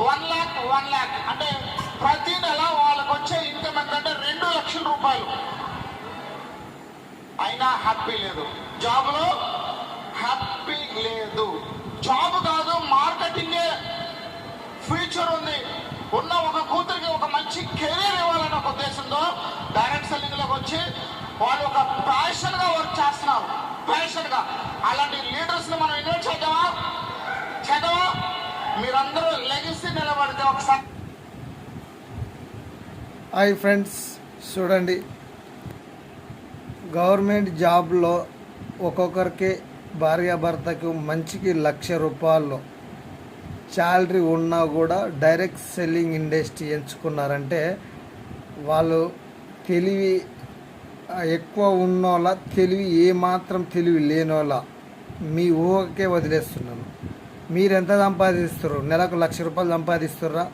One lakh one lakh అంటే ప్రతి నెల వాళ్ళకి వచ్చే ఇన్కమ్ ఎంతంటే రెండు లక్షల రూపాయలు. అయినా హ్యాపీ లేదు. జాబ్లో హ్యాపీ లేదు. జాబ్ కాదు మార్కెటింగే ఫ్యూచర్ ఉంది. ఉన్న ఒక కూతురికి ఒక మంచి కెరీర్ ఇవ్వాలన్న ఒక ఉద్దేశంతో డైరెక్ట్ సెల్లింగ్లోకి వచ్చి వాళ్ళు ఒక ప్యాషన్గా వర్క్ చేస్తున్నారు. ప్యాషన్గా అలాంటి లీడర్స్ని మనం ఇన్వైట్ చేద్దామా? చేద్దామా? మీరందరూ హాయ్ ఫ్రెండ్స్ చూడండి. గవర్నమెంట్ జాబ్లో ఒక్కొక్కరికి భార్యాభర్తకు మంచికి లక్ష రూపాయలు శాలరీ ఉన్నా కూడా డైరెక్ట్ సెల్లింగ్ ఇండస్ట్రీ ఎంచుకున్నారంటే వాళ్ళు తెలివి ఎక్కువ ఉన్నోళ్ళ తెలివి ఏమాత్రం తెలివి లేనోళ్ళ. మీ ఊహకే వదిలేస్తున్నాను. మీరు ఎంత సంపాదిస్తారు నెలకు లక్ష రూపాయలు సంపాదిస్తుర్రా?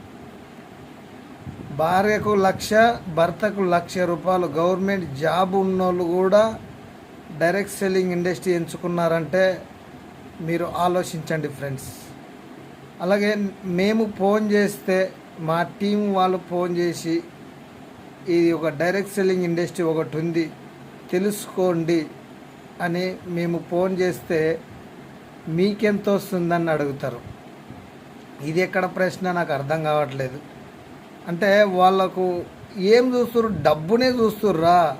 భార్యకు లక్ష భర్తకు లక్ష రూపాయలు. గవర్నమెంట్ జాబ్ ఉన్నోళ్ళు కూడా డైరెక్ట్ సెల్లింగ్ ఇండస్ట్రీ ఎంచుకున్నారంటే మీరు ఆలోచించండి ఫ్రెండ్స్. అలాగే మేము ఫోన్ చేస్తే మా టీం వాళ్ళు ఫోన్ చేసి ఇది ఒక డైరెక్ట్ సెల్లింగ్ ఇండస్ట్రీ ఒకటి ఉంది తెలుసుకోండి అని మేము ఫోన్ చేస్తే మీకెంత వస్తుందని అడుగుతారు. ఇది ఎక్కడ ప్రశ్న? నాకు అర్థం కావట్లేదు. అంటే వాళ్ళకు ఏం చూస్తుర్రు? డబ్బునే చూస్తుర్రా?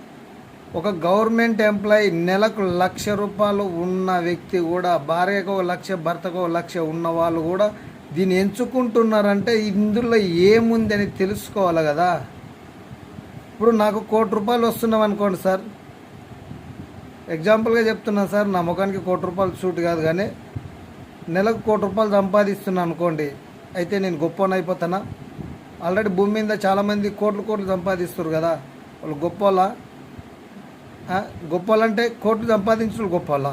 ఒక గవర్నమెంట్ ఎంప్లాయీ నెలకు లక్ష రూపాయలు ఉన్న వ్యక్తి కూడా భార్యకు ఒక లక్ష భర్తకు ఒక లక్ష ఉన్న వాళ్ళు కూడా దీన్ని ఎంచుకుంటున్నారంటే ఇందులో ఏముందని తెలుసుకోవాలి కదా. ఇప్పుడు నాకు కోటి రూపాయలు వస్తున్నాం అనుకోండి సార్. ఎగ్జాంపుల్గా చెప్తున్నాను సార్ నా ముఖానికి కోటి రూపాయలు సూట్ కాదు కానీ నెలకు కోటి రూపాయలు సంపాదిస్తున్నాను అనుకోండి అయితే నేను గొప్ప అయిపోతానా? ఆల్రెడీ భూమి మీద చాలామంది కోట్లు కోట్లు సంపాదిస్తారు కదా వాళ్ళు గొప్ప గొప్పలంటే కోట్లు సంపాదించడం గొప్పలా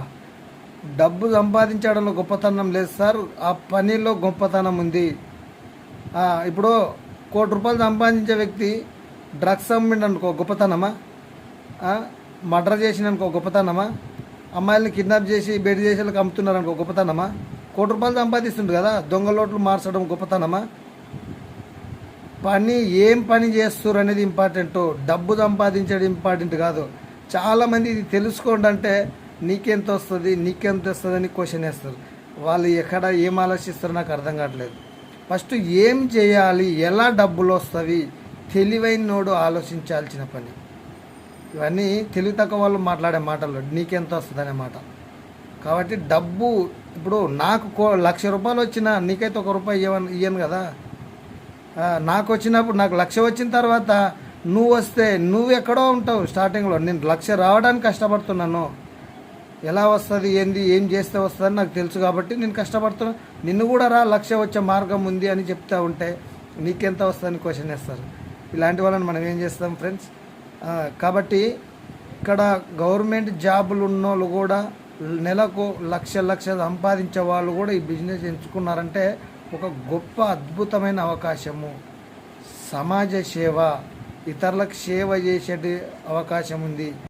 డబ్బు సంపాదించడంలో గొప్పతనం లేదు సార్ ఆ పనిలో గొప్పతనం ఉంది. ఇప్పుడు కోటి రూపాయలు సంపాదించే వ్యక్తి డ్రగ్స్ అమ్మిండనుకో గొప్పతనమా? మర్డర్ చేసిన అనుకో గొప్పతనమా? అమ్మాయిల్ని కిడ్నాప్ చేసి బెడ్ చేసి వాళ్ళకి అమ్ముతున్నారు అనుకో గొప్పతనమా? కోటి రూపాయలు సంపాదిస్తుండ్రు కదా దొంగ లోట్లు మార్చడం గొప్పతనమా? పని ఏం పని చేస్తారు అనేది ఇంపార్టెంట్. డబ్బు సంపాదించడం ఇంపార్టెంట్ కాదు. చాలామంది ఇది తెలుసుకోండి అంటే నీకెంత వస్తుంది నీకెంత వస్తుంది అని క్వశ్చన్ వేస్తారు. వాళ్ళు ఎక్కడ ఏం ఆలోచిస్తారో నాకు అర్థం కావట్లేదు. ఫస్ట్ ఏం చేయాలి ఎలా డబ్బులు వస్తాయి తెలివైనోడు ఆలోచించాల్సిన పని. ఇవన్నీ తెలివి తక్కువ వాళ్ళు మాట్లాడే మాటలు నీకెంత వస్తుంది మాట. కాబట్టి డబ్బు ఇప్పుడు నాకు కో లక్ష రూపాయలు వచ్చినా నీకైతే ఒక రూపాయి ఇవ్వను ఇయ్యను కదా. నాకు వచ్చినప్పుడు నాకు లక్ష వచ్చిన తర్వాత నువ్వు వస్తే నువ్వు ఎక్కడో ఉంటావు స్టార్టింగ్లో. నేను లక్ష రావడానికి కష్టపడుతున్నాను. ఎలా వస్తుంది ఏంది ఏం చేస్తే వస్తుందని నాకు తెలుసు కాబట్టి నేను కష్టపడుతున్నా. నిన్ను కూడా రా లక్ష వచ్చే మార్గం ఉంది అని చెప్తా ఉంటే నీకెంత వస్తుందని క్వశ్చన్ వేస్తారు. ఇలాంటి వాళ్ళని మనం ఏం చేస్తాం ఫ్రెండ్స్ కాబట్టి ఇక్కడ గవర్నమెంట్ జాబులు ఉన్నోళ్ళు కూడా నెలకు లక్ష లక్ష సంపాదించే వాళ్ళు కూడా ఈ బిజినెస్ ఎంచుకున్నారంటే ఒక గొప్ప అద్భుతమైన అవకాశము. సమాజ సేవ ఇతరులకు సేవ చేసే అవకాశం ఉంది.